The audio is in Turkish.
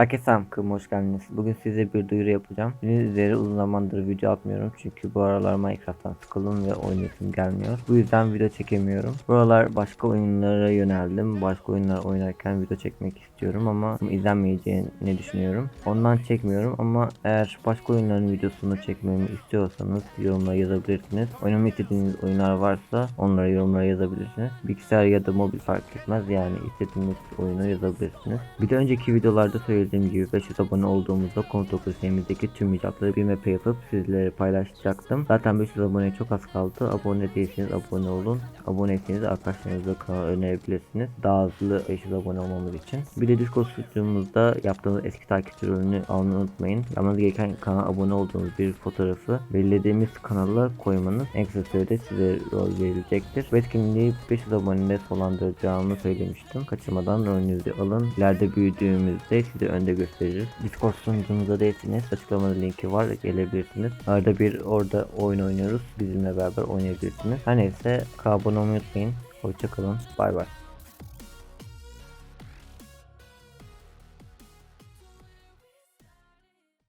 Selam kanalıma hoş geldiniz. Bugün size bir duyuru yapacağım. Bildiğiniz üzere uzun zamandır video atmıyorum çünkü bu aralar Minecraft'tan sıkıldım ve oynayasım gelmiyor. Bu yüzden video çekemiyorum. Bu aralar başka oyunlara yöneldim. Başka oyunlar oynarken video çekmek istiyorum ama izlenmeyeceğini düşünüyorum. Ondan çekmiyorum ama eğer başka oyunların videosunu çekmemi istiyorsanız yorumlara yazabilirsiniz. Oynamak istediğiniz oyunlar varsa onlara yorumlara yazabilirsiniz. Bilgisayar ya da mobil fark etmez yani istediğiniz oyunu yazabilirsiniz. Bir de önceki videolarda söylediğim gibi 500 abone olduğumuzda komut okusiyemizdeki tüm icatları bir map yapıp sizlere paylaşacaktım. Zaten 500 aboneye çok az kaldı. Abone değilseniz abone olun. Aboneyseniz arkadaşlarınızla kanal önerebilirsiniz. Daha hızlı 500 abone olmamız için. Bir de Discord sunucumuzda yaptığımız eski takipçi rolünü almayı unutmayın. Yapmanız gereken kanala abone olduğunuz bir fotoğrafı belirlediğimiz kanala koymanız en kısa sürede size rol verilecektir. Bu etkinliği 500 abonede sonlandıracağımı söylemiştim. Kaçırmadan rolünüzü alın. İleride büyüdüğümüzde sizi önde gösteririz. Discord sunucumuza değilsiniz. Açıklamada linki var. Gelebilirsiniz. Arada bir orada oyun oynuyoruz. Bizimle beraber oynayabilirsiniz. Her neyse abone olmayı unutmayın. Hoşçakalın. Bay bay.